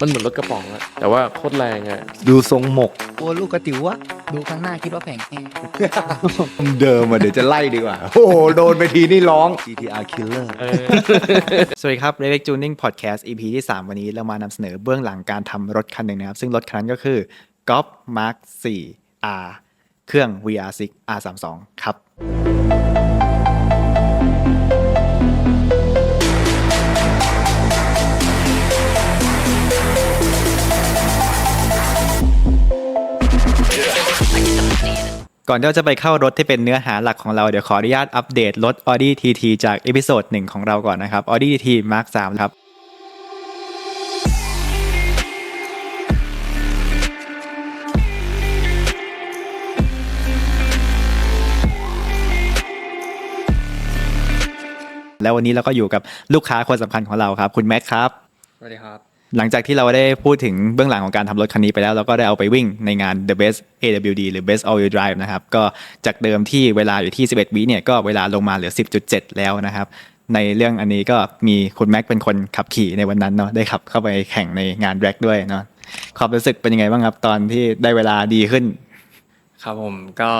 มันเหมือนรถกระป๋องอะแต่ว่าโคตรแรงอะดูทรงหมกโอ้ลูกกระติ๋วอะดูข้างหน้าคิดว่าแผงแค่เดิมอะเดี๋ยวจะไล่ดีกว่า โอ้โหโดนไปทีนี่ร้อง GTR Killer เออ สวัสดีครับ r e v e c Tuning Podcast EP ที่ 3 วันนี้เรามานำเสนอเบื้องหลังการทำรถคันหนึ่งนะครับ ซึ่งรถคันนั้นก็คือ Golf Mark 4 R เครื่อง VR6 R32 ครับ ก่อนที่เราจะไปเข้ารถที่เป็นเนื้อหาหลักของเรา เดี๋ยวขออนุญาตอัปเดตรถ Audi TT จากเอพิโซดหนึ่งของเราก่อนนะครับ Audi TT Mark 3ครับแล้ววันนี้เราก็อยู่กับลูกค้าคนสำคัญของเราครับ คุณแม็กครับ สวัสดีครับ หลังจากที่เราได้พูดถึงเบื้องหลังของการทำรถคันนี้ไปแล้ว เราก็ได้เอาไปวิ่งในงาน The Best AWD หรือ Best All Wheel Drive นะครับ ก็จากเดิมที่เวลาอยู่ที่ 11 วิเนี่ย ก็เวลาลงมาเหลือ 10.7 แล้วนะครับ ในเรื่องอันนี้ก็มีคุณแม็กเป็นคนขับขี่ในวันนั้นเนาะ ได้ขับเข้าไปแข่งในงานแร็กด้วยเนาะ ความรู้สึกเป็นยังไงบ้างครับ ตอนที่ได้เวลาดีขึ้น ครับผม ก็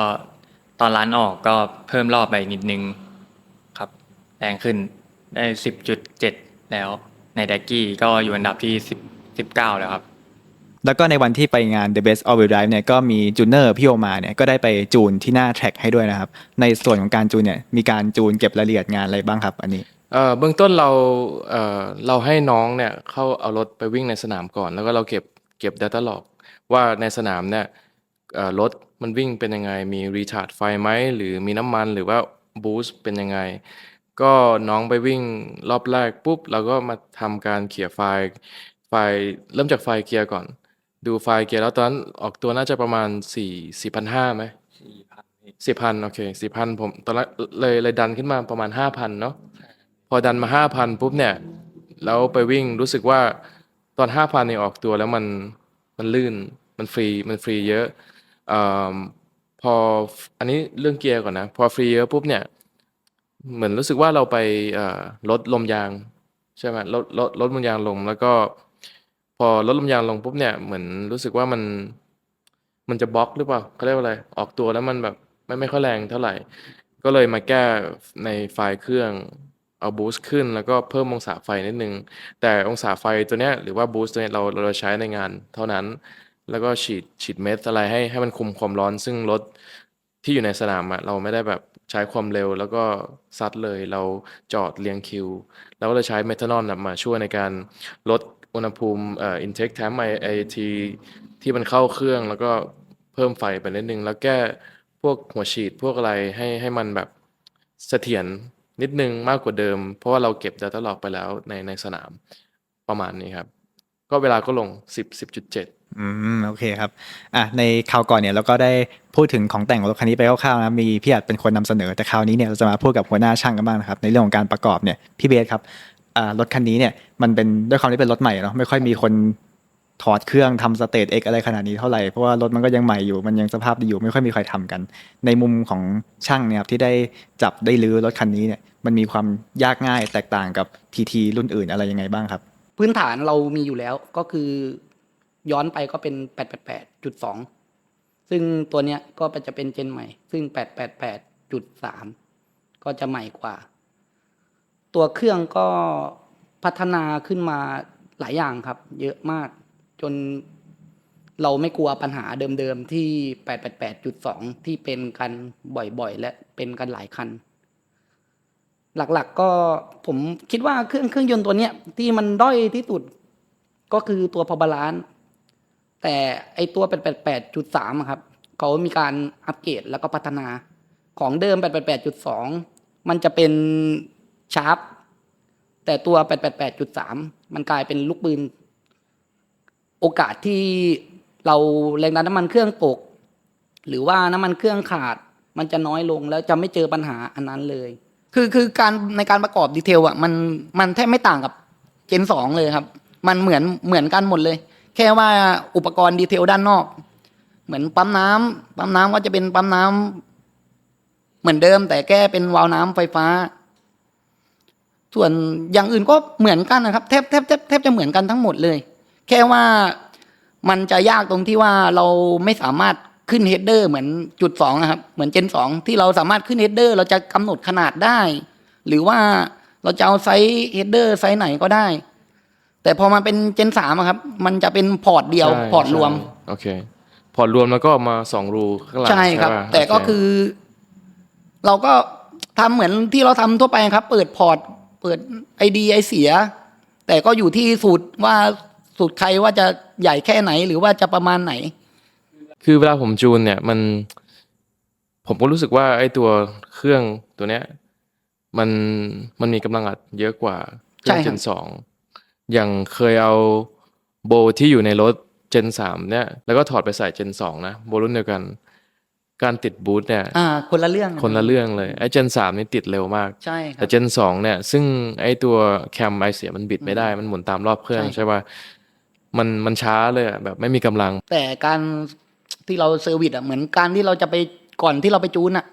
ตอนร้านออกก็เพิ่มรอบไปนิดนึงครับ แรงขึ้นได้สิบจุดเจ็ดแล้ว ในแดกกี้ก็อยู่อันดับที่สิบสิบเก้าแล้วครับ แล้วก็ในวันที่ไปงาน The Best All Wheel Drive เนี่ยก็มีจูเนอร์พี่โอมาเนี่ยก็ได้ไปจูนที่หน้าแทร็กให้ด้วยนะครับ ในส่วนของการจูนเนี่ยมีการจูนเก็บรายละเอียดงานอะไรบ้างครับ อันนี้เอ่อเบื้องต้นเราเอ่อเราให้น้องเนี่ยเข้าเอารถไปวิ่งในสนามก่อน แล้วก็เราเก็บเก็บ Data log ว่าในสนามเนี่ยเอ่อรถมันวิ่งเป็นยังไงมีรีชาร์จไฟไหมหรือมีน้ำมันหรือว่าบูสต์เป็นยังไง ก็น้องไปวิ่งรอบแรกปุ๊บ เราก็มาทำการเขี่ยไฟล์ ไฟล์เริ่มจากไฟล์เกียร์ก่อน ดูไฟล์เกียร์แล้วตอนนั้นออกตัวน่าจะประมาณสี่สี่พันห้าไหมสี่พันโอเคสี่พันผมตอนแรกเลยเลยดันขึ้นมาประมาณห้าพันเนาะพอดันมาห้าพันปุ๊บเนี่ยแล้วไปวิ่งรู้สึกว่าตอนห้าพันเนี่ยออกตัวแล้วมันมันลื่นมันฟรีมันฟรีเยอะเอ่อพออันนี้เรื่องเกียร์ก่อนนะ พอฟรีเยอะปุ๊บเนี่ย เหมือนรู้สึกว่าเราไปลดลมยางใช่ไหมลดลดลดลมยางลง แล้วก็พอลดลมยางลงปุ๊บเนี่ยเหมือนรู้สึกว่ามัน มันจะบล็อกหรือเปล่าเขาเรียกว่าอะไร ออกตัวแล้วมันแบบไม่ไม่ค่อยแรงเท่าไหร่ ก็เลยมาแก้ในไฟล์เครื่องเอาบูสต์ขึ้นแล้วก็เพิ่มองศาไฟนิดนึง แต่องศาไฟตัวเนี้ยหรือว่าบูสต์ตัวเนี้ยเราเราใช้ในงานเท่านั้น แล้วก็ฉีดฉีดเม็ดอะไรให้ให้มันคุมความร้อนซึ่งรถ ที่อยู่ในสนามอะเราไม่ได้แบบใช้ความเร็วแล้วก็ซัดเลยเราจอดเรียงคิว แล้วก็เลยใช้เมทานอลนะมาช่วยในการลดอุณหภูมิเอ่อ intake temp ไอไอทีที่มันเข้าเครื่องแล้วก็เพิ่มไฟไปนิดนึง แล้วแก้พวกหัวฉีดพวกอะไรให้ให้มันแบบเสถียรนิดนึงมากกว่าเดิม เพราะว่าเราเก็บ Data log ไปแล้วในในสนามประมาณนี้ครับ ก็เวลาก็ลง 10 10.7 อืมโอเคครับอะในคราวก่อนเนี่ยเราก็ได้พูดถึงของแต่งรถคันนี้ไปคร่าวๆนะมีพี่อัดเป็นคนนำเสนอแต่คราวนี้เนี่ยเราจะมาพูดกับหัวหน้าช่างกันบ้างนะครับในเรื่องของการประกอบเนี่ยพี่เบสครับอ่ารถคันนี้เนี่ยมันเป็นด้วยความที่เป็นรถใหม่เนาะไม่ค่อยมีคนถอดเครื่องทำสเตทเอ็กอะไรขนาดนี้เท่าไหร่เพราะว่ารถมันก็ยังใหม่อยู่มันยังสภาพดีอยู่ไม่ค่อยมีใครทำกัน ในมุมของช่างเนี่ยครับที่ได้จับได้ลื้อรถคันนี้เนี่ยมันมีความยากง่ายแตกต่างกับทีทีรุ่นอื่นอะไรยังไงบ้างครับ พื้นฐานเรามีอยู่แล้วก็คือ ย้อนไปก็เป็น 888.2 ซึ่งตัวเนี้ยก็จะเป็นเจนใหม่ ซึ่ง 888.3 ก็จะใหม่กว่า ตัวเครื่องก็พัฒนาขึ้นมาหลายอย่างครับ เยอะมากจนเราไม่กลัวปัญหาเดิมๆที่ 888.2 ที่เป็นกันบ่อยๆ และเป็นกันหลายคัน หลักๆก็ผมคิดว่าเครื่องเครื่องยนต์ตัวเนี้ยที่มันด้อยที่สุดก็คือตัวพอบาลานซ์ แต่ไอตัว 888.3 ครับ เขามีการอัปเกรดแล้วก็พัฒนาของเดิม 888.2 มันจะเป็นชาร์ปแต่ตัว 888.3 มันกลายเป็นลูกปืน โอกาสที่เราแรงดันน้ำมันเครื่องตก หรือว่าน้ำมันเครื่องขาด มันจะน้อยลงแล้วจะไม่เจอปัญหาอันนั้นเลย คือคือการในการประกอบดีเทลอะมันมันแทบไม่ต่างกับเจนสองเลยครับ มันเหมือนเหมือนกันหมดเลย แค่ว่าอุปกรณ์ดีเทลด้านนอก เหมือนปั๊มน้ำปั๊มน้ำก็จะเป็นปั๊มน้ำเหมือนเดิม แต่แก้เป็นวาล์วน้ำไฟฟ้า ส่วนอย่างอื่นก็เหมือนกันนะครับ แทบแทบแทบแทบจะเหมือนกันทั้งหมดเลย แค่ว่ามันจะยากตรงที่ว่าเราไม่สามารถขึ้นเฮดเดอร์เหมือนจุดสองนะครับ เหมือนเจนสองที่เราสามารถขึ้นเฮดเดอร์เราจะกำหนดขนาดได้ หรือว่าเราจะเอาไซส์เฮดเดอร์ไซส์ไหนก็ได้ แต่พอมาเป็นเจนสามครับ มันจะเป็นพอร์ตเดียว ใช่พอร์ตรวม ใช่โอเค พอร์ตรวมแล้วก็มาสองรูข้างหลังใช่ครับ ปะแต่ก็โเคือ เราก็ทำเหมือนที่เราทำทั่วไปครับ เปิดพอร์ต เปิดไอดีไอเสีย แต่ก็อยู่ที่สูตรว่าสูตรใครว่าจะใหญ่แค่ไหน หรือว่าจะประมาณไหน คือเวลาผมจูนเนี่ยมัน ผมก็รู้สึกว่าไอ้ตัวเครื่องตัวเนี้ย มันมันมีกำลังอัดเยอะกว่าเครื่องใช่เจครับ นสอง อย่างเคยเอาโบที่อยู่ในรถเจนสามเนี่ยแล้วก็ถอดไปใส่เจนสองนะโบรุ่นเดียวกัน การติดบูทเนี่ยอ่าคนละเรื่องคนละเรื่องเลยไอ้เจนสามนี่ติดเร็วมาก ใช่ครัแต่บเจนสองเนี่ยซึ่งไอ้ตัวแคมไอเสียมันบิดไม่ได้มันหมุนตามรอบเครื่องใช่ ใช่ป่ะมันมันช้าเลยอะแบบไม่มีกำลัง แต่การที่เราเซอร์วิสอะเหมือนการที่เราจะไปก่อนที่เราไปจูนอะ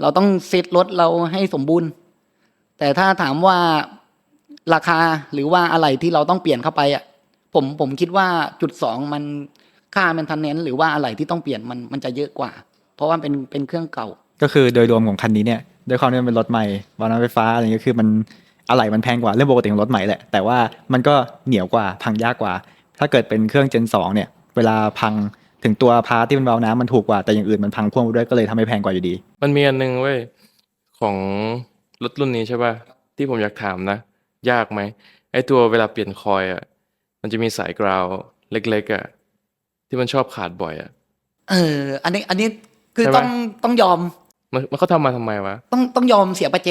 เราต้องเซตรถเราให้สมบูรณ์ แต่ถ้าถามว่า ราคาหรือว่าอะไรที่เราต้องเปลี่ยนเข้าไปอะผมผมคิดว่าจุดสองมันค่าแมนเทนเนนหรือว่าอะไรที่ต้องเปลี่ยนมันมันจะเยอะกว่า เพราะว่าเป็นเป็นเครื่องเก่า ก็คือโดยรวมของคันนี้เนี่ยด้วยความที่มันเป็นรถใหม่วาล์วน้ำไฟฟ้าอะไรเงี้ยคือมันอะไหล่มันแพงกว่าเรื่องปกติของรถใหม่แหละแต่ว่ามันก็เหนียวกว่าพังยากกว่า ถ้าเกิดเป็นเครื่องเจนสองเนี่ยเวลาพังถึงตัวพาร์ทที่เป็นวาล์วน้ำมันถูกกว่าแต่อย่างอื่นมันพังพ่วงไปด้วยก็เลยทำให้แพงกว่าอยู่ดี มันมีอันนึงเว้ยของรถรุ่นนี้ใช่ป่ะที่ผมอยากถามนะ ยากไหมไอตัวเวลาเปลี่ยนคอยอะมันจะมีสายกราวเล็กๆอะที่มันชอบขาดบ่อยอะเออ อันนี้ อันนี้คือใช่ไหมต้องต้องยอม มันมันเขาทำมาทำไมวะต้องต้องยอมเสียประแจ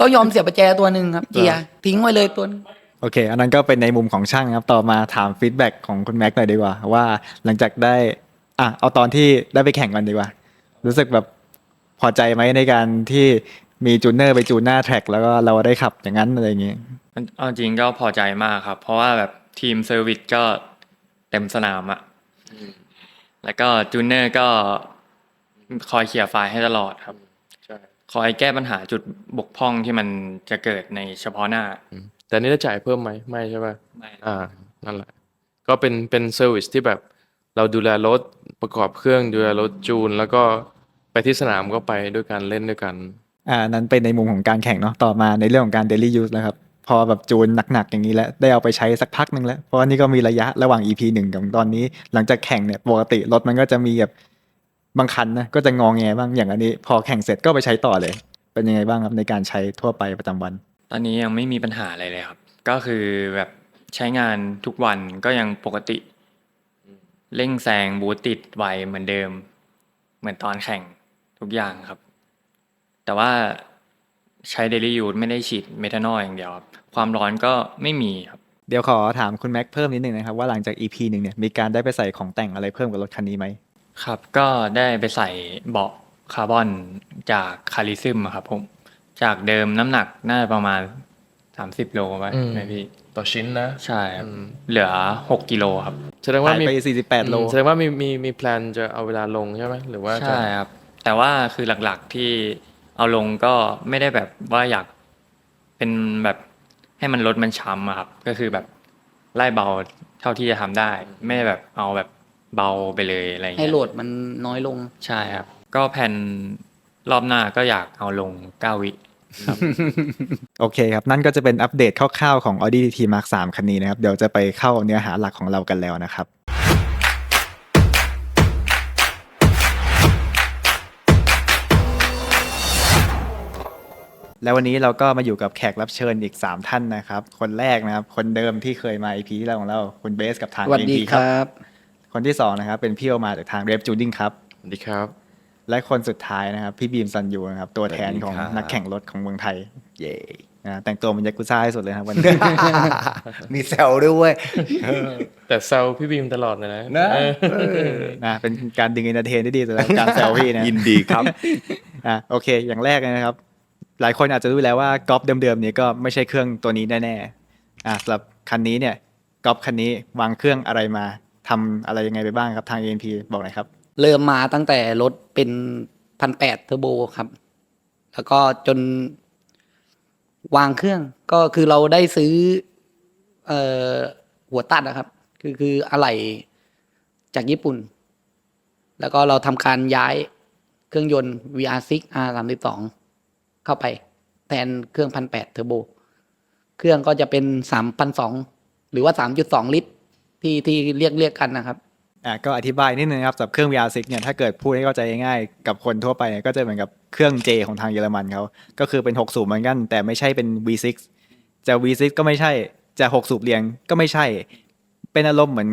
ต้องยอมเสียประแจตัวหนึ่งครับ เกียร์ทิ้งไว้เลยตัวหนึ่งโอเค อันนั้นก็เป็นในมุมของช่างครับ ต่อมาถามฟีดแบ็กของคุณแม็กซ์หน่อยดีกว่า ว่าหลังจากได้ อะเอาตอนที่ได้ไปแข่งกันดีกว่า รู้สึกแบบพอใจไหมในการที่ มีจูเนอร์ไปจูนหน้าแทร็กแล้วก็เราได้ขับอย่างนั้นอะไรอย่างงี้มันเอาจริงก็พอใจมากครับ เพราะว่าแบบทีมเซอร์วิสก็เต็มสนามอะแล้วก็จูเนอร์ก็คอยเคลียร์ไฟล์ให้ตลอดครับใช่คอยแก้ปัญหาจุดบกพร่องที่มันจะเกิดในเฉพาะหน้า แต่อันนี่ได้จ่ายเพิ่มไหมไม่ใช่ป่ะไม่อ่านั่นแหละ ก็เป็นเป็นเซอร์วิสที่แบบเราดูแลรถประกอบเครื่องดูแลรถจูน แล้วก็ไปที่สนามก็ไปด้วยกันเล่นด้วยกัน อ่านั้นเป็นในมุมของการแข่งเนาะต่อมาในเรื่องของการ daily use นะครับ พอแบบจูนหนักๆอย่างนี้แล้วได้เอาไปใช้สักพักหนึ่งแล้ว เพราะว่านี่ก็มีระยะระหว่าง EP หนึ่งกับตอนนี้ หลังจากแข่งเนี่ยปกติรถมันก็จะมีแบบบางคันนะก็จะงองแงบ้างอย่างอันนี้ พอแข่งเสร็จก็ไปใช้ต่อเลย เป็นยังไงบ้างครับในการใช้ทั่วไปประจำวัน ตอนนี้ยังไม่มีปัญหาอะไรเลยครับ ก็คือแบบใช้งานทุกวันก็ยังปกติ เร่งแซงบูตติดไวเหมือนเดิม เหมือนตอนแข่งทุกอย่างครับ แต่ว่าใช้เดลี่ยูไม่ได้ฉีดเมทานอลอย่างเดียวครับความร้อนก็ไม่มีครับ เดี๋ยวขอถามคุณแม็กเพิ่มนิดนึงนะครับ ว่าหลังจาก EP หนึ่งเนี่ยมีการได้ไปใส่ของแต่งอะไรเพิ่มกับรถคันนี้ไหมครับ ก็ได้ไปใส่เบาะคาร์บอนจากคาริซึมอะครับผมจากเดิมน้ำหนักน่าจะประมาณ 30 โลไว้อืม ไหมพี่ ต่อชิ้นนะ ใช่ครับอืม เหลือ 6กิโลครับ แสดงว่าหายมีไป 48 โล อืมแสดงว่ามีมีมีแพลนจะเอาเวลาลงใช่ไหมหรือว่าจะ ใช่ครับ แต่ว่าคือหลักๆที่ เอาลงก็ไม่ได้แบบว่าอยากเป็นแบบให้มันลดมันช้ำอะครับ ก็คือแบบไล่เบาเท่าที่จะทำได้ ไม่ได้แบบเอาแบบเบาไปเลยอะไรอย่างให้เงี้ยโหลดมันน้อยลง ใช่ครับ ก็แผ่นรอบหน้าก็อยากเอาลง9วิ โอเคครับ นั่นก็จะเป็นอัปเดตคร่าวๆของ Audi TT Mark 3คันนี้นะครับ เดี๋ยวจะไปเข้าเนื้อหาหลักของเรากันแล้วนะครับ แล้ววันนี้เราก็มาอยู่กับแขกรับเชิญอีก 3 ท่านนะครับ คนแรกนะครับ คนเดิมที่เคยมา EP ที่แล้วของเราคุณเบสกับทางสวัสดี ANP ครับ คนที่ 2 นะครับ เป็นพี่โอมาจากทาง Rep Judding ครับ สวัสดีครับ และคนสุดท้ายนะครับ พี่บีมซันยูนะครับ ตัวแทนของสวัสดีครับ นักแข่งรถของเมืองไทย เย่อ่าแต่งตัวมันยากุซ่าที่สุดเลยนะครับวันนี้ มีแซวด้วยเว้ยแต่แซวพี่บีมตลอดเลยนะนะเออเออนะเป็นการดึงเอนเตอร์เทนที่ดีสำหรับการแซวพี่นะ ยินดีครับ อะโอเค อย่างแรกเลยนะครับ หลายคนอาจจะรู้แล้วว่ากอล์ฟเดิมๆนี้ก็ไม่ใช่เครื่องตัวนี้แน่ๆอะสำหรับคันนี้เนี่ยกอล์ฟคันนี้วางเครื่องอะไรมาทำอะไรยังไงไปบ้างครับทาง ANP บอกหน่อยครับ เริ่มมาตั้งแต่รถเป็นพันแปดเทอร์โบครับ แล้วก็จนวางเครื่องก็คือเราได้ซื้อเอ่อหัวตัดนะครับ คือคืออะไหล่จากญี่ปุ่น แล้วก็เราทำการย้ายเครื่องยนต์ VR6 R32 เข้าไป แทนเครื่องพันแปดเทอร์โบ เครื่องก็จะเป็นสามพันสองหรือว่าสามจุดสองลิตร ที่ที่เรียกเรียกกันนะครับอะก็อธิบายนิดนึงครับสำหรับเครื่อง VR6 เนี่ยถ้าเกิดพูดให้เข้าใจง่ายๆกับคนทั่วไปเนี่ยก็จะเหมือนกับเครื่อง J ของทางเยอรมันเขาก็คือเป็น6สูบเหมือนกัน แต่ไม่ใช่เป็น V6 จะ V6 ก็ไม่ใช่จะ6สูบเรียงก็ไม่ใช่ เป็นอารมณ์เหมือน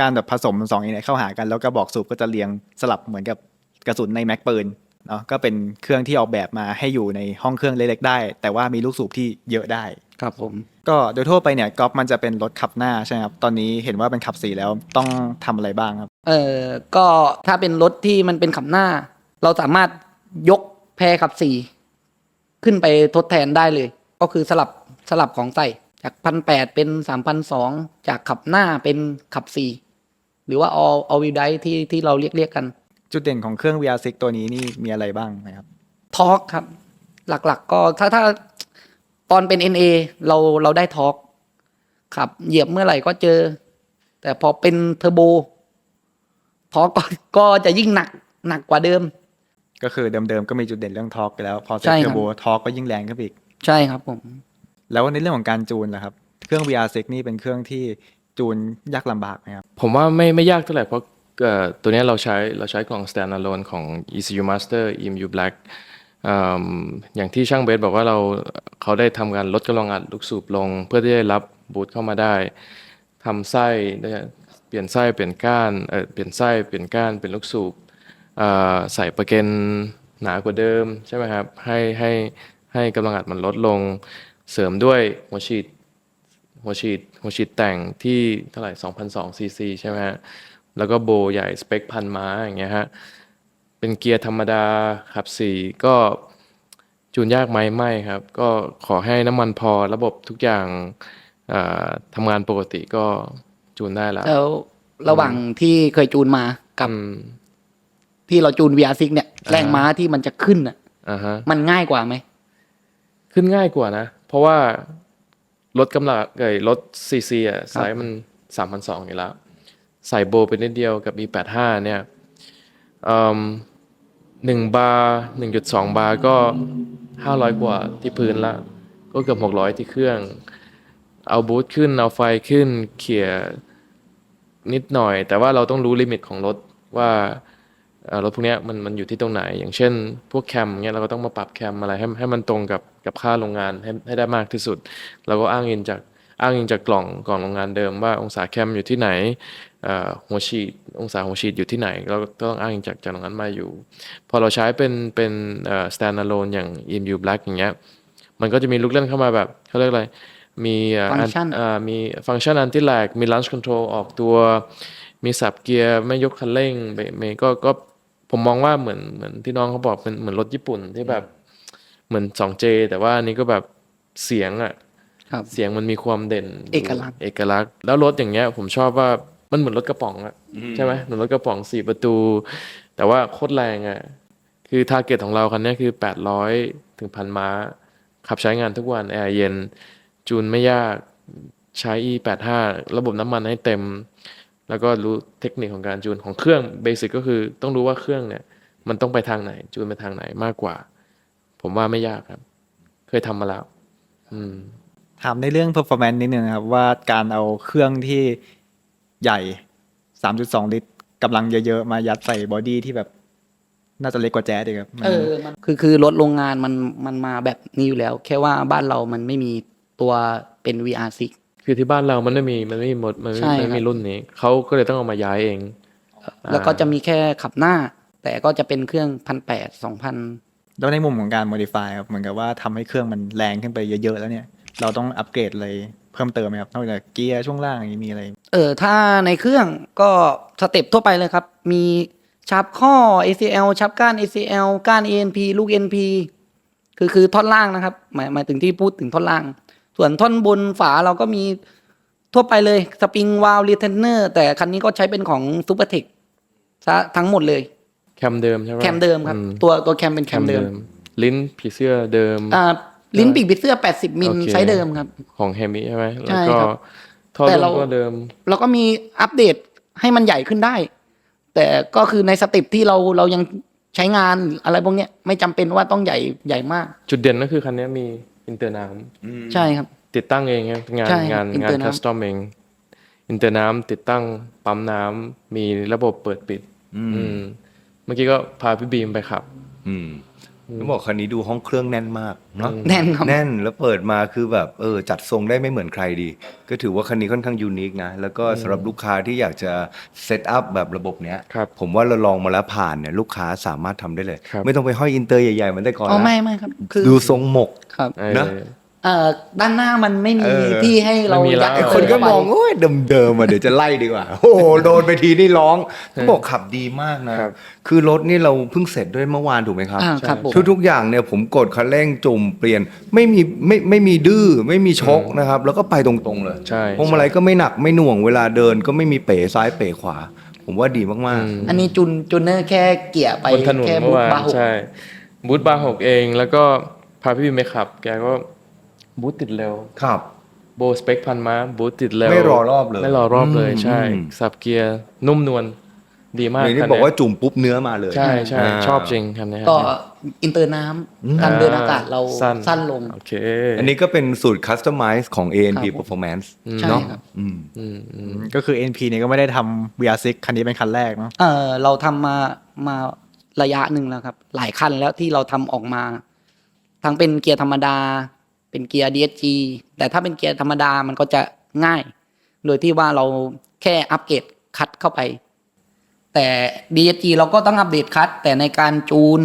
การแบบผสมสองอย่างเนี้เข้าหากัน แล้วก็บอกสูบก็จะเรียงสลับเหมือนกับกระสุนในแม็กปืน เนาะก็เป็นเครื่องที่ออกแบบมาให้อยู่ในห้องเครื่องเล็กๆได้ แต่ว่ามีลูกสูบที่เยอะได้ ครับผม ก็โดยทั่วไปเนี่ยกอล์ฟมันจะเป็นรถขับหน้าใช่ไหมครับ ตอนนี้เห็นว่าเป็นขับสีแล้วต้องทำอะไรบ้างครับ เอ่อ ก็ถ้าเป็นรถที่มันเป็นขับหน้า เราสามารถยกแพรขับสี่ขึ้นไปทดแทนได้เลย ก็คือสลับสลับของใส่จากพันแปดเป็นสามพันสองจากขับหน้าเป็นขับสี่หรือว่า all all wheel drive ที่ที่เราเรียกเรียกกัน จุดเด่นของเครื่อง VR6 ตัวนี้นี่มีอะไรบ้างนะครับ ทอร์กครับ หลักๆก็ถ้าถ้าตอนเป็น NA เราเราได้ทอร์กขับเหยียบเมื่อไหร่ก็เจอ แต่พอเป็นเทอร์โบทอร์กก็ก็จะยิ่งหนักหนักกว่าเดิม ก็คือเดิมๆก็มีจุดเด่นเรื่องทอร์กไปแล้ว พอเซ็ตใช่เทคอรับ ร์โบทอร์กก็ยิ่งแรงขึ้นไปอีก ใช่ครับผม แล้วในเรื่องของการจูนล่ะครับ เครื่อง VR6 นี่เป็นเครื่องที่จูนยากลำบากไหมครับ ผมว่าไม่ไม่ยากเท่าไหร่เพราะ เอ่อตัวนี้เราใช้เราใช้กล่อง standalone ของ ECU Master EMU Black อย่างที่ช่างเบสบอกว่าเราเขาได้ทำการลดกำลังอัดลูกสูบลง เพื่อที่จะรับบูทเข้ามาได้ทำไส้ได้เปลี่ยนไส้เปลี่ยนก้านเออเปลี่ยนไส้เปลี่ยนก้านเป็นลูกสูบใส่ประเกันหนากว่าเดิมใช่ไหมครับให้ให้ให้กำลังอัดมันลดลง เสริมด้วยหัวฉีดหัวฉีดหัวฉีดแต่งที่เท่าไหร่2,002ซีซีใช่ไหมฮะ แล้วก็โบใหญ่สเปคพันม้าอย่างเงี้ยฮะเป็นเกียร์ธรรมดาขับสี่ก็จูนยากไหมไม่ครับ ก็ขอให้น้ำมันพอระบบทุกอย่างอ่าทำงานปกติก็จูนได้แล้ว แล้วระหว่างที่เคยจูนมากับอืมที่เราจูน VR6 เนี่ยอ่าแรงม้าที่มันจะขึ้นอะอ่าฮะมันง่ายกว่าไหม ขึ้นง่ายกว่านะ เพราะว่ารถกำลังเอ้ยรถซีซีอะไซส์มันสามพันสองอยู่แล้ว ใส่โบไปนิดเดียวกับ E85 เนี่ยหนึ่งบาร์หนึ่งจุดสองบาร์ก็ห้าร้อยกว่าที่พื้นละ ก็เกือบหกร้อยที่เครื่อง เอาบูทขึ้น เอาไฟขึ้น เขี่ยนิดหน่อย แต่ว่าเราต้องรู้ลิมิตของรถว่ารถพวกนี้มันมันอยู่ที่ตรงไหน อย่างเช่น พวกแคมเนี้ยเราก็ต้องมาปรับแคมอะไรให้ให้มันตรงกับกับค่าโรงงานให้ให้ได้มากที่สุด เราก็อ้างอิงจากอ้างอิงจากกล่องกล่องโรงงานเดิมว่าองศาแคมอยู่ที่ไหน หัวฉีดองศาหัวฉีดอยู่ที่ไหน เราก็ต้องอ้างอิงจากจากตรงนั้นมาอยู่ พอเราใช้เป็นเป็นเอ่อ standalone อย่าง EMU Black อย่างเงี้ยมันก็จะมีลูกเล่นเข้ามาแบบเขาเรียกอะไรมีเอ่อฟังก์ชันอ่ามีฟังก์ชันอันที่แหลกมี launch control ออกตัว มีสับเกียร์ไม่ยกคันเร่งเบรกเมย์ก็ก็ผมมองว่าเหมือนเหมือนที่น้องเขาบอกเป็นเหมือนรถญี่ปุ่นที่แบบเหมือน 2J แต่ว่าอันนี้ก็แบบเสียงอะครับเสียงมันมีความเด่น เอกลักษณ์เอกลักษณ์ แล้วรถอย่างเงี้ยผมชอบว่า มันเหมือนรถกระป๋องอะใช่ไหมเหมือนรถกระป๋องสี่ประตู แต่ว่าโคตรแรงอะคือทาร์เก็ตของเราคันเนี้ยคือ800ถึงพันม้า ขับใช้งานทุกวัน แอร์เย็น จูนไม่ยากใช้ E85 ระบบน้ำมันให้เต็ม แล้วก็รู้เทคนิคของการจูนของเครื่องเบสิกก็คือต้องรู้ว่าเครื่องเนี่ย มันต้องไปทางไหน จูนไปทางไหนมากกว่า ผมว่าไม่ยากครับ เคยทำมาแล้ว อืมถามในเรื่อง performance นิดนึงนะครับ ว่าการเอาเครื่องที่ ใหญ่ 3.2 ลิตรกำลังเยอะๆ มายัดใส่บอดี้ที่แบบ น่าจะเล็กกว่าแจ๊สอีกครับมันเออมันคือคือรถโรงงานมันมันมาแบบนี้อยู่แล้ว แค่ว่าบ้านเรามันไม่มีตัวเป็น VR6 คือที่บ้านเรามันไม่มีมันไม่มีหมดมันไม่ใช่ไม่ครับมีรุ่นนี้เขาก็เลยต้องเอามาย้ายเอง แล้วก็จะมีแค่ขับหน้า แต่ก็จะเป็นเครื่องพันแปดสองพัน แล้วในมุมของการ modify ครับเหมือนกับว่าทำให้เครื่องมันแรงขึ้นไปเยอะๆแล้วเนี่ย เราต้องอัปเกรดอะไร เพิ่มเติมไหมครับนอกจากเกียร์ช่วงล่างอย่างนี้มีอะไร เออถ้าในเครื่องก็สเต็ปทั่วไปเลยครับ มีชับข้อ ACL ชับก้าน ACL ก้าน ANP ลูก NP คือคือท่อนล่างนะครับ หมายหมายถึงที่พูดถึงท่อนล่าง ส่วนท่อนบนฝาเราก็มีทั่วไปเลยสปริงวาลรีเทนเนอร์แต่คันนี้ก็ใช้เป็นของซูเปอร์เทคซะทั้งหมดเลย แคมเดิมใช่ไหมแคมเดิมครับ อืตัวตัวแคมเป็นแคมเดิม ลิ้นผีเสื้อเดิม อ่า ลิ้นปีกบิดเสื้อ 80 มิลโอเค ไซส์เดิมครับ ของเฮมิใช่ไหมใช่แล้วก็ครับท่อแต่ลเรา มก็เดิมเราก็มีอัปเดตให้มันใหญ่ขึ้นได้ แต่ก็คือในสเต็ปที่เราเรายังใช้งานอะไรพวกเนี้ยไม่จำเป็นว่าต้องใหญ่ใหญ่มาก จุดเด่นก็คือคันนี้มีอินเตอร์น้ใช่ครับำติดตั้งเองครับงานใช่ครับงานอินงาเตอนร์น้ำ คัสตอมเองอินเตอร์น้ำติดตั้งปั๊มน้ำมีระบบเปิดปิด อืม เมื่อกี้ก็พาพี่บีมไปขับ อืม ต้องบอกคันนี้ดูห้องเครื่องแน่นมากเนาะแน่นครับ แน่นแล้วเปิดมาคือแบบเออจัดทรงได้ไม่เหมือนใครดี ก็ถือว่าคันนี้ค่อนข้างยูนิคนะ แล้วก็สำหรับลูกค้าที่อยากจะเซตอัพแบบระบบเนี้ย ครับผมว่าเราลองมาแล้วผ่านเนี่ยลูกค้าสามารถทำได้เลย ครับ ไม่ต้องไปห้อยอินเตอร์ใหญ่ๆเหมือนแต่ก่อนอ๋อละไม่ไม่ครับ คือดูทรงหมกครับ เออ นะ เอ่อด้านหน้ามันไม่มีเออ ที่ให้เราไม่มีแล้วยัดไอ้คนก็มองโอ้ยเดิมๆอะเดี๋ยวจะไล่ดีกว่า โอ้โหโดนไปทีนี่ร้องเขาบอกขับดีมากนะ ครับ คือรถนี่เราเพิ่งเสร็จด้วยเมื่อวานถูกไหมครับ อ่าครับผม ทุกๆอย่างเนี่ยผมกดคันเร่งจุ่มเปลี่ยนไม่มีไม่ไม่มีดื้อไม่มีชกนะครับ แล้วก็ไปตรงๆเลยใช่ พวงมาลัยก็ไม่หนักไม่หน่วงเวลาเดินก็ไม่มีเป๋ซ้ายเป๋ขวา ผมว่าดีมากอืมอันนี้จุนจุนเนอร์แค่เกี่ยไปบนถนนแค่เมื่บุอกวานบาหกใช่บูธบาร์หกเองแล้วก็พาพี่บีมไปขับ แกก็ บูธติดเร็วๆครับ โบสเปคพันม้าบูธติดเร็วไม่รอรอบเลยไม่รอรอบเลยอืมใช่อืมสับเกียร์นุ่มนวลดีมากอย่างที่คันบอกเนี้ยว่าจุ่มปุ๊บเนื้อมาเลย ใช่ใช่าชอบจริงคันนี้ก็อินเตอร์น้ำการเดินอากาศเราสั้นสั้นลงโอเคอันนี้ก็เป็นสูตรคัสตอมไมซ์ของ ANP ครับผม Performance ใช่เนาะครับอืมอืมอืมก็คือ NP เนี่ยก็ไม่ได้ทำ VR6 คันนี้เป็นคันแรกเนาะเออเราทำมามาระยะหนึ่งแล้วครับ หลายคันแล้วที่เราทำออกมา ทั้งเป็นเกียร์ธรรมดา เป็นเกียร์ DSG แต่ถ้าเป็นเกียร์ธรรมดามันก็จะง่าย โดยที่ว่าเราแค่อัปเกรดคัดเข้าไป แต่ DSG เราก็ต้องอัปเดตคัด แต่ในการจูน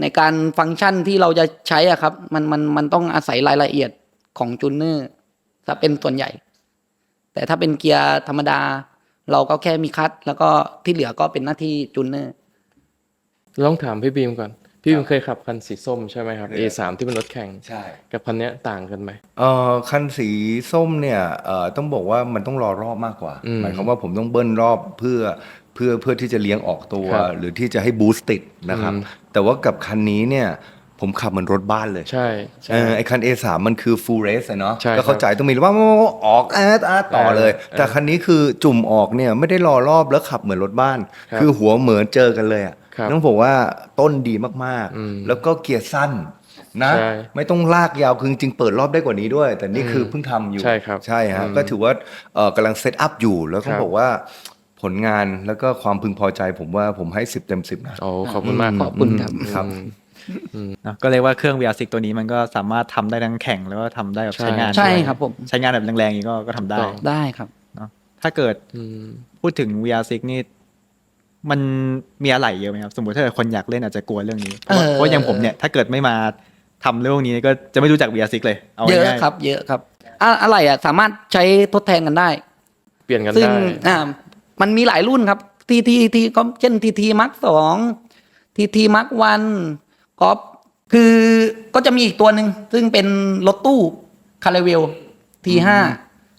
ในการฟังก์ชันที่เราจะใช้อะครับ มันมันมันต้องอาศัยรายละเอียดของจูนเนอร์ถ้าเป็นส่วนใหญ่ แต่ถ้าเป็นเกียร์ธรรมดา เราก็แค่มีคัด แล้วก็ที่เหลือก็เป็นหน้าที่จูนเนอร์ลองถามพี่บีมก่อน พี่บีมเคยขับคันสีส้มใช่ไหมครับ A3 ที่เป็นรถแข่งใช่กับคันเนี้ยต่างกันไหมเอ่อคันสีส้มเนี่ยเอ่อต้องบอกว่ามันต้องรอรอบมากกว่าอืมหมายความว่าผมต้องเบิ้ลรอบเพื่อเพื่อเพื่อที่จะเลี้ยงออกตัวครับหรือที่จะให้บูสต์ติดนะครับอืมแต่ว่ากับคันนี้เนี่ยผมขับเหมือนรถบ้านเลย ใช่ใช่เออไอคัน A3 มันคือ full race อะเนาะใช่ก็เข้าใจต้องมีว่าออกอาร์ตอาร์ตต่อเลยเออแต่คันนี้คือจุ่มออกเนี่ยไม่ได้รอรอบแล้วขับเหมือนรถบ้านครับคือหัวเหมือนเจอกันเลยอะ ครับต้องบอกว่าต้นดีมากอืมๆ แล้วก็เกียร์สั้นนะ ใช่ไม่ต้องลากยาวคือจริงๆเปิดรอบได้กว่านี้ด้วย แต่นี่คือเพิ่งทำอยู่ใช่ครับใช่ฮะอืมก็ถือว่าเอ่อกำลังเซตอัพอยู่แล้วก็ครับ บอกว่าผลงานแล้วก็ความพึงพอใจผมว่าผมให้10เต็ม10นะ โอ้ขอบคุณมากขอบคุณครับ ครับ อืม เนอะก็เรียกว่าเครื่อง VR6 ตัวนี้มันก็สามารถทำได้ทั้งแข่งแล้วก็ทำได้แบบใช่ ใช้งานใช่ด้วยครับผม ใช้งานแบบแรงๆอย่างนี้ก็ก็ทำได้ถูกต้อง ได้ครับเนอะถ้าเกิดอืม พูดถึง VR6 นี่ มันมีอะไรเยอะไหมครับ สมมติถ้าเกิดคนอยากเล่นอาจจะกลัวเรื่องนี้ เพราะว่าเออเพราะอย่างผมเนี่ยถ้าเกิดไม่มาทำเรื่องนี้ก็จะไม่รู้จัก VR6 เลยเอาเยอะง่ายๆครับ เยอะครับอะอะไรอะสามารถใช้ทดแทนกันได้ เปลี่ยนกันซึ่งได้ อ่ามันมีหลายรุ่นครับทีทีทีก็เช่นทีทีมักสองทีทีมักวันกอฟคือก็จะมีอีกตัวหนึ่งซึ่งเป็นรถตู้คาราเวลทีห้า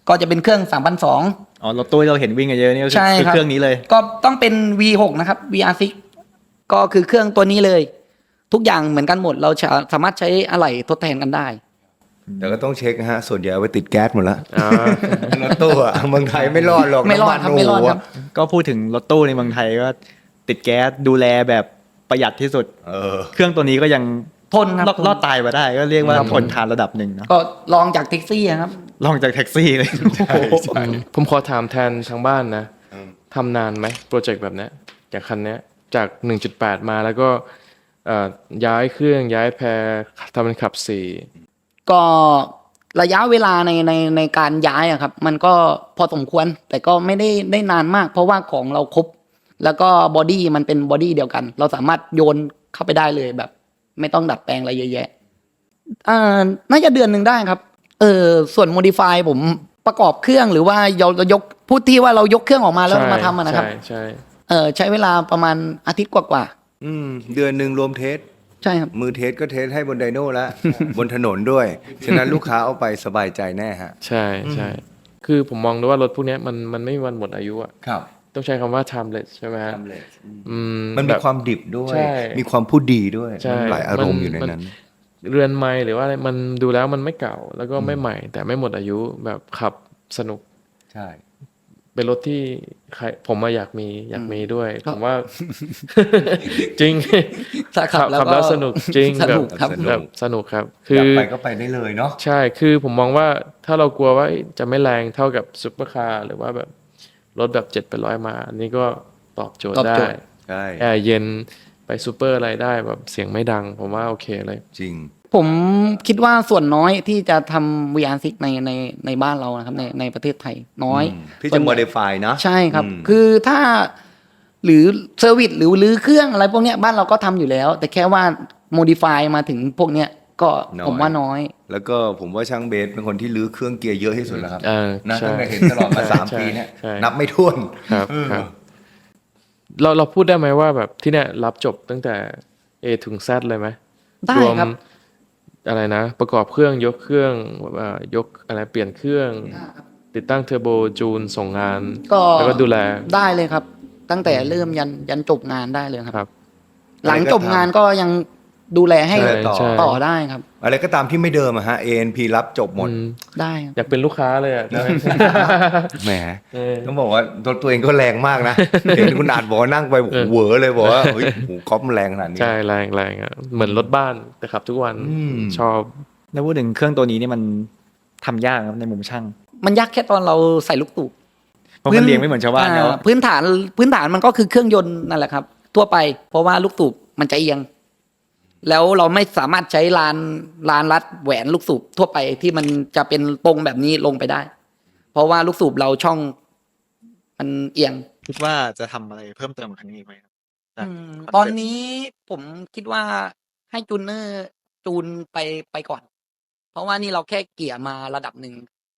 ก็จะเป็นเครื่องสามพันสองอ๋อรถตู้ที่เราเห็นวิ่งกันเยอะนี่ก็คือใช่คือครับ เครื่องนี้เลย ก็ต้องเป็น V6 นะครับ VR6 ก็คือเครื่องตัวนี้เลย ทุกอย่างเหมือนกันหมด เราจะสามารถใช้อะไหล่ทดแทนกันได้ แต่ก็ต้องเช็คนะฮะ ส่วนใหญ่เอาไปติดแก๊สหมดแล้วอ่า รถตู้อะเมืองไทยไม่รอดหรอกไม่รอดครับน้ำนไม่รอดโโหครับก็พูดถึงรถตู้ในเมืองไทยก็ติดแก๊สดูแลแบบประหยัดที่สุด เออ เครื่องตัวนี้ก็ยังทนครับรอดรอดตายมาได้ ก็เรียกว่าทนทานระดับหนึ่งเนาะก็ลองจากแท็กซี่อะครับ ลองจากแท็กซี่เลยอืมผมขอถามแทนทางบ้านนะอืมทำนานไหมโปรเจกต์แบบเนี้ยอย่างคันเนี้ยจาก 1.8 มาแล้วก็เอ่อย้ายเครื่องย้ายแพรทำเป็นขับสี่ก็ระยะเวลาในในในการย้ายอะครับ มันก็พอสมควรแต่ก็ไม่ได้ได้นานมาก เพราะว่าของเราครบ แล้วก็บอดี้มันเป็นบอดี้เดียวกัน เราสามารถโยนเข้าไปได้เลยแบบ ไม่ต้องดัดแปลงอะไรเยอะแยะอ่าน่าจะเดือนหนึ่งได้ครับ เออส่วนโมดิฟายผมประกอบเครื่องหรือว่าเราเรายกพูดที่ว่าเรายกเครื่องออกมาแล้วใช่มาทำอะนะครับ ใช่ใช่เออใช้เวลาประมาณอาทิตย์กว่าอืมเดือนหนึ่งรวมเทส ๆใช่ครับ มือเทสก็เทสให้บนไดโน่แล้ว บนถนนด้วย ฉะนั้นลูกค้าเอาไปสบายใจแน่ฮะ ใช่ใช่คือผมมองดูว่ารถพวกเนี้ยมันมันไม่มีวันหมดอายุอะครับต้องใช้คำว่า timeless ใช่ไหมฮะอืมมันมีแบบ ความดิบด้วย ใช่ มีความพูดดีด้วย ใช่มันหลายอารมณ์มันอยู่ในนั้น ม เรือนไม้หรือว่าอะไรมันดูแล้วมันไม่เก่า แล้วก็ไม่ใหม่ แต่ไม่หมดอายุแบบขับสนุกใช่ เป็นรถที่ใครผมมาอยากมีอยากมีด้วยก็ผมว่า จริงถ้าขับแล้วขับก็แล้วสนุกจริงสแบบนุกครับแบบสนุกครับอคืยากอไปก็ไปได้เลยเนาะใช่คือผมมองว่าถ้าเรากลัวว่าจะไม่แรงเท่ากับซุปเปอร์คาร์หรือว่าแบบรถแบบเจ็ดไปร้อยมาอันนี้ก็ตอบโจทย์ตอบได้โจทย์ใช่แอร์เย็น ไปซูเปอร์อะไรได้แบบเสียงไม่ดัง ผมว่าโอเคเลย จริง ผมคิดว่าส่วนน้อยที่จะทำ VR6 ในในในบ้านเรานะครับในในประเทศไทยน้อยอืมที่ส่จะวนใหญ่ modify นะ ใช่ครับอืมคือถ้าหรือเซอร์วิสหรือรื้อเครื่องอะไรพวกเนี้ยบ้านเราก็ทำอยู่แล้ว แต่แค่ว่าโมดิฟายมาถึงพวกเนี้ยก็ผมว่าน้อย แล้วก็ผมว่าช่างเบสเป็นคนที่รื้อเครื่องเกียร์เยอะที่สุดแล้วครับเออนะใช่ตั้งแต่เห็นตลอดมา ใช่สามใช่ปีเนี่ยใช่นับไม่ถ้วนครับเออครับ เราเราพูดได้ไหมว่าแบบที่เนี่ยรับจบตั้งแต่ A ถึง Z เลยไหมได้รวมครับ อะไรนะ ประกอบเครื่องยกเครื่องเอ่อยกอะไรเปลี่ยนเครื่อง ติดตั้งเทอร์โบจูนส่งงาน ก็ แล้วก็ดูแล ได้เลยครับ ตั้งแต่เริ่มยันยันจบงานได้เลยครับ ครับ หลังจบงานก็ยัง ดูแลให้ใช่ต่อ ใช่ ต่อได้ครับ อะไรก็ตามที่ไม่เดิมอะฮะ ANP รับจบหมดอืมได้ครับ อยากเป็นลูกค้าเลยอะ แหม เออ ต้องบอกว่ารถตัวเองก็แรงมากนะ เห็นคุณอาจบอกว่านั่งไปโอ้โหเหวอเลยบอกว่าเฮ้ยโอ้โหก๊อปมันแรงขนาดนี้ ใช่แรงแรงอะเหมือนรถบ้านแต่ขับทุกวันอืม ชอบ แล้วพูดถึงเครื่องตัวนี้นี่มันทำยากครับในมุมช่างมันยากแค่ตอนเราใส่ลูกตูบ เพราะมันเลี้ยงไม่เหมือนชาวบ้านเขา อ่พื้นฐานพื้นฐานมันก็คือเครื่องยนต์นั่นแหละครับ ทั่วไปเพราะว่าลูกสูบมันจะเอียง แล้วเราไม่สามารถใช้ลานลานรัดแหวนลูกสูบทั่วไปที่มันจะเป็นตรงแบบนี้ลงไปได้ เพราะว่าลูกสูบเราช่องมันเอียง คิดว่าจะทำอะไรเพิ่มเติมกับคันนี้อีกไหมครับอืมตอนนี้ผมคิดว่าให้จูนเนอร์จูนไปไปก่อน เพราะว่านี่เราแค่เกี่ยร์มาระดับหนึ่ง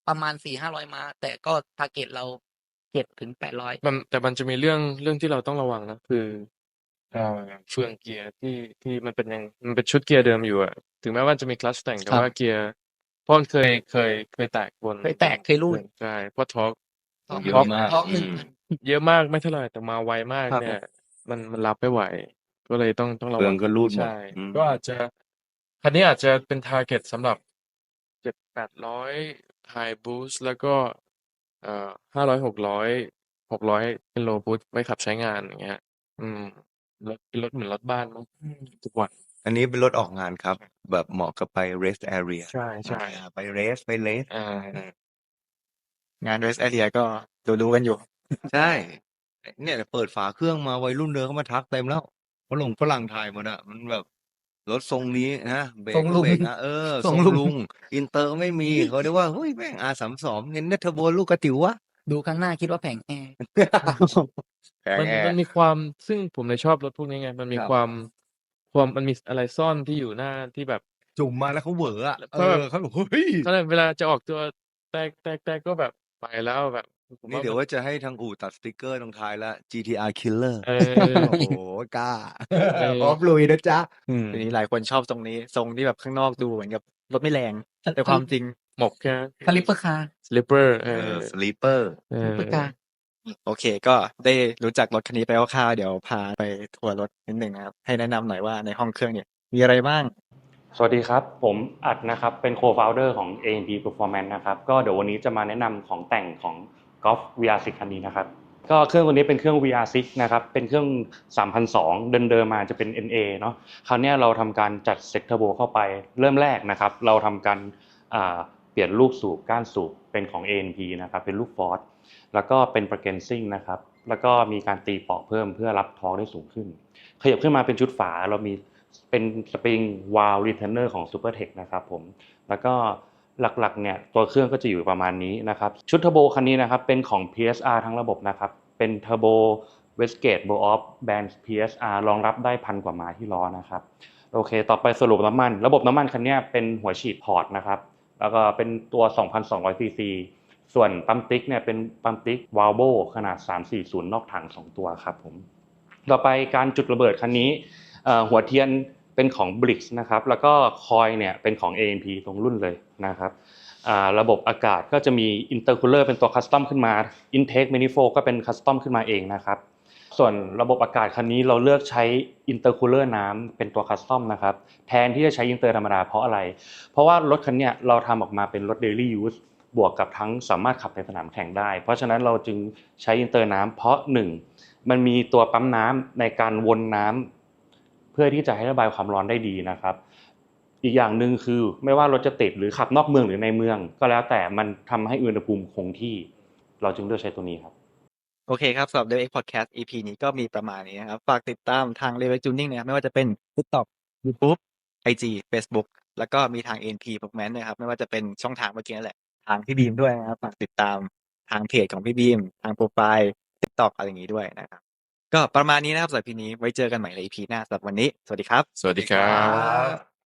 ประมาณสี่ห้าร้อยมา แต่ก็ทาร์เก็ตเราเจ็ดถึงแปดร้อย มันแต่มันจะมีเรื่องเรื่องที่เราต้องระวังนะ คือ เอ่อเฟืองเกียร์ที่ที่มันเป็นยังมันเป็นชุดเกียร์เดิมอยู่อะถึงแม้ว่าจะมีคลัตชแต่งแต่ครับ ว่าเกียร์เพราะมันเคยเคยเคยแตกบนเคยแตกเคยรูด ใช่เพราะทอร์กเยอะท็อปมากท็อปหนึ่งอืมเยอะมากไม่เท่าไหร่แต่มาไวมากครับเนี่ย มันมันรับไม่ไหว ก็เลยต้องต้องระเฟืวัองงก็รูดหมดใช่อืม ก็อาจจะคันนี้อาจจะเป็นทาร์เก็ตสำหรับเจ็ดแปดร้อยไฮบูสแล้วก็เอ่อห้าร้อยหกร้อยหกร้อยเป็นโลบูสไว้ขับใช้งานอย่างเงี้ย อืม รถเป็นรถเหมือนรถบ้านมั้งทุกวัน อันนี้เป็นรถออกงานครับ แบบเหมาะกับไป rest area ใช่ใช่ อ่าไป rest ไป rest อ่างานเรสแอเรียก็รู้ๆกันอยู่ ใช่ เนี่ยเปิดฝาเครื่องมาวัยรุ่นเดินเข้ามาทักเต็มแล้วฝรั่งฝรั่งไทยหมดอะมันแบบรถทรงนี้นะเบรกทรงลุงเบรกนะเออททรรงงลุง ลุง อินเตอร์ไม่มีเขาเรียกว่าเฮ้ยแม่งอาสามสองเน้นเนเทอร์โบลูกกระติ๋ววะดูข้างหน้าคิดว่าแผงแอร์ แพงมันแอร์มันมีความซึ่งผมเลยชอบรถพวกนี้ไง มันมีครับ ความความมันมีอะไรซ่อนที่อยู่หน้าที่แบบ จุ่มมาแล้วเขาเหวออะเพราะแบบเออเขาบอกเฮ้ย ก็เลยเวลาจะออกตัวแตกแตกแตกก็แบบไปแล้วแบบผมนี่ว่าเดี๋ยวมันว่าจะให้ทางอู่ตัดสติกเกอร์ตรงท้ายแล้ว GTR Killer เออ โอ้โหกล้าเออ พร้อมลุยนะจ๊ะทีนี้หลายคนชอบตรงนี้ทรงที่แบบข้างนอกดูเหมือนกับรถไม่แรง แต่ความจริง หมกแค่สลิปเปอร์คาร์สลิปเปอร์เอเอออสลีเปอร์ เอสลิอปเปอร์คาร์ โอเค ก็ได้รู้จักรถคันนี้ไปคร่าวๆเดี๋ยวพาไปทัวร์รถนิดหนึ่งนะครับ ให้แนะนำหน่อยว่าในห้องเครื่องเนี่ย มีอะไรบ้าง สวัสดีครับ ผมอัดนะครับ เป็น co-founder ของ AMP Performance นะครับ ก็เดี๋ยววันนี้จะมาแนะนำของแต่งของ Golf VR6 คันนี้นะครับ ก็เครื่องตัวนี้เป็นเครื่อง VR6 นะครับ เป็นเครื่อง 3,002 เดินเดิมมาจะเป็น NA เนาะ คราวเนี้ยเราทำการจัดเซ็ตเทอร์โบเข้าไปเริ่มแรกนะครับ เราทำการอ่าเปลี่ยนลูกสูบก้านสูบเป็นของ ANP นะครับ เป็นลูกฟอร์ แล้วก็เป็นประเกนซิ่งนะครับแล้วก็มีการตีปอกเพิ่มเพื่อรับท้อร์กได้สูงขึ้น ขยับขึ้นมาเป็นชุดฝาเรามีเป็นสปริงวาลรีเทนเนอร์ของ Supertech นะครับผมแล้วก็หลักๆเนี่ยตัวเครื่องก็จะอยู่ประมาณนี้นะครับชุดเทอร์โบคันนี้นะครับเป็นของ PSR ทั้งระบบนะครับเป็นเทอร์โบ Westgate b o Off แบรนด์ PSR รองรับได้พันกว่าม้าที่ล้อนะครับโอเค ต่อไปสรุปน้ำมัน ระบบน้ำมันคันนี้เป็นหัวฉีดพอร์ตนะครับแล้วก็เป็นตัว 2,200ซีซี ส่วนปั๊มติ๊กเนี่ยเป็นปั๊มติ๊กวาลโบขนาด 340 นอกถัง 2 ตัวครับผม ต่อไปการจุดระเบิดคันนี้หัวเทียนเป็นของ Blix นะครับ แล้วก็คอยเนี่ยเป็นของ AMP ตรงรุ่นเลยนะครับระบบอากาศก็จะมี intercooler เป็นตัวคัสตอมขึ้นมา intake manifold ก็เป็นคัสตอมขึ้นมาเองนะครับ ส่วนระบบอากาศคันนี้เราเลือกใช้อินเตอร์คูลเลอร์น้ำเป็นตัวคัสตอมนะครับ แทนที่จะใช้อินเตอร์ธรรมดาเพราะอะไร เพราะว่ารถคันเนี้ยเราทำออกมาเป็นรถ daily use บวกกับทั้งสามารถขับในสนามแข่งได้ เพราะฉะนั้นเราจึงใช้อินเตอร์น้ำเพราะหนึ่งมันมีตัวปั๊มน้ำในการวนน้ำเพื่อที่จะให้ระบายความร้อนได้ดีนะครับ อีกอย่างหนึ่งคือไม่ว่ารถจะติดหรือขับนอกเมืองหรือในเมือง ก็แล้วแต่มันทำให้อุณหภูมิคงที่ เราจึงเลือกใช้ตัวนี้ครับโอเคครับสำหรับ Level X Podcast EP นี้ก็มีประมาณนี้นะครับ ฝากติดตามทาง Level Tuning นะครับไม่ว่าจะเป็น TikTok YouTube IG Facebook แล้วก็มีทาง NP Performance นะครับ ไม่ว่าจะเป็นช่องทางเมื่อกี้นั่นแหละ ทางพี่บีมด้วยนะครับฝากติดตามทางเพจของพี่บีม ทางโปรไฟล์ติ๊กต๊อะไรอย่างนี้ด้วยนะครับ ก็ประมาณนี้นะครับสำหรับพีนี้ไว้เจอกันใหม่ใน EP หน้าสำหรับวันนี้ สวัสดีครับ สวัสดีครับ